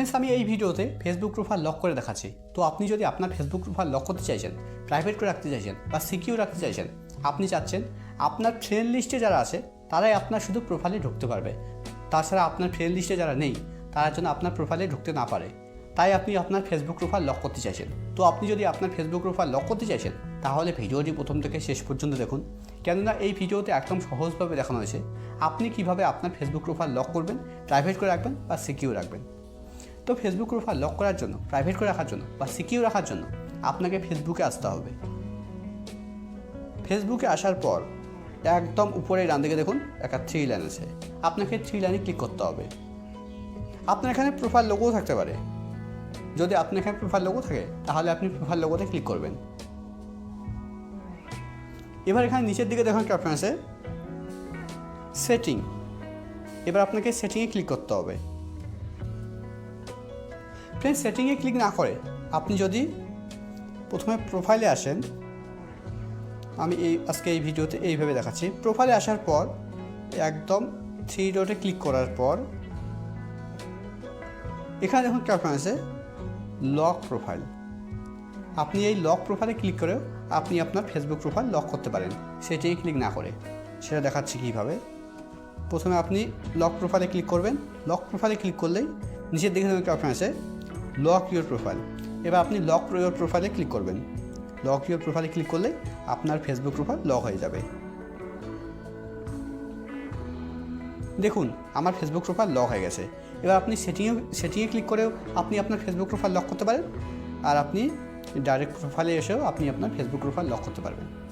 Friends, আমি এই ভিডিওতে ফেসবুক প্রোফাইল লক করে দেখাচ্ছি। তো আপনি যদি আপনার ফেসবুক প্রোফাইল লক করতে চাইছেন প্রাইভেট করে রাখতে চাইছেন বা সিকিউর রাখতে চাইছেন, আপনি চাচ্ছেন আপনার ফ্রেন্ড লিস্টে যারা আছে, তারাই আপনার শুধু প্রোফাইলে ঢুকতে পারবে। তাছাড়া আপনার ফ্রেন্ড লিস্টে যারা নেই, তারা যেন আপনার প্রোফাইলে ঢুকতে না পারে। তাই আপনি আপনার ফেসবুক প্রোফাইল লক করতে চাইছেন। তো আপনি যদি আপনার ফেসবুক প্রোফাইল লক করতে চাইছেন, তাহলে ভিডিওটি প্রথম থেকে শেষ পর্যন্ত দেখুন। কেননা এই ভিডিওতে একদম সহজভাবে দেখানো হয়েছে, আপনি কীভাবে আপনার ফেসবুক প্রোফাইল লক করবেন প্রাইভেট করে রাখবেন বা সিকিউর রাখবেন। তো ফেসবুক প্রোফাইল লক করার জন্য প্রাইভেট করে রাখার জন্য বা সিকিউর রাখার জন্য আপনাকে ফেসবুকে আসতে হবে। ফেসবুকে আসার পর একদম উপরে ডান দিকে দেখুন একটা থ্রি লাইন আছে। আপনাকে থ্রি লাইনে ক্লিক করতে হবে। আপনার এখানে প্রোফাইল লোগোও থাকতে পারে। যদি আপনার এখানে প্রোফাইল লোগো থাকে, তাহলে আপনি প্রোফাইল লোগোতে ক্লিক করবেন। এবার এখানে নিচের দিকে দেখুন একটা অপশন আছে। সেটিং এবার আপনাকে সেটিংয়ে ক্লিক করতে হবে। ফ্রেন্ড সেটিংয়ে ক্লিক না করে, আপনি যদি প্রথমে প্রোফাইলে আসেন, আমি এই, আজকে এই ভিডিওতে এইভাবে দেখাচ্ছি। প্রোফাইলে আসার পর, একদম থ্রি ডটে ক্লিক করার পর, এখানে দেখুন কি অপশন আছে? লক প্রোফাইল আপনি এই লক প্রোফাইলে ক্লিক করেও আপনি আপনার ফেসবুক প্রোফাইল লক করতে পারেন। সেটিংয়ে ক্লিক না করে। সেটা দেখাচ্ছি কীভাবে? প্রথমে আপনি লক প্রোফাইলে ক্লিক করবেন। লক প্রোফাইলে ক্লিক করলেই নিচের দিকে একটা অপশন আছে? লক ইউর প্রোফাইল এবার আপনি লক ইউর প্রোফাইলে ক্লিক করবেন। লক ইউর প্রোফাইলে ক্লিক করলে আপনার ফেসবুক প্রোফাইল লক হয়ে যাবে। দেখুন, আমার ফেসবুক প্রোফাইল লক হয়ে গেছে। এবার আপনি সেটিংয়ে সেটিংয়ে ক্লিক করেও আপনি আপনার ফেসবুক প্রোফাইল লক করতে পারেন। আর আপনি ডাইরেক্ট প্রোফাইলে এসেও আপনি আপনার ফেসবুক প্রোফাইল লক করতে পারবেন।